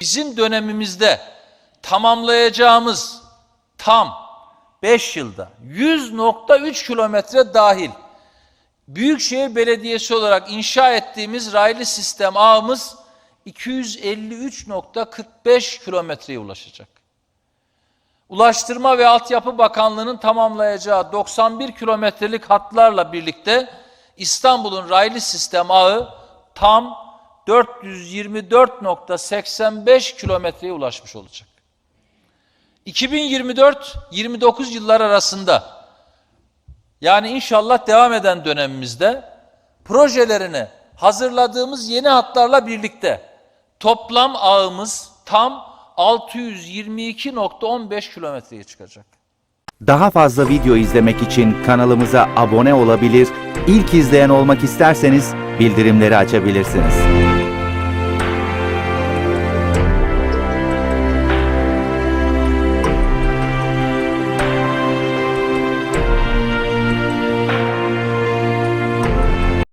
Bizim dönemimizde tamamlayacağımız tam 5 yılda 100.3 kilometre dahil Büyükşehir Belediyesi olarak inşa ettiğimiz raylı sistem ağımız 253.45 kilometreye ulaşacak. Ulaştırma ve Altyapı Bakanlığı'nın tamamlayacağı 91 kilometrelik hatlarla birlikte İstanbul'un raylı sistem ağı tam 424.85 kilometreye ulaşmış olacak. 2024-29 yıllar arasında yani inşallah devam eden dönemimizde projelerini hazırladığımız yeni hatlarla birlikte toplam ağımız tam 622.15 kilometreye çıkacak. Daha fazla video izlemek için kanalımıza abone olabilir, ilk izleyen olmak isterseniz bildirimleri açabilirsiniz.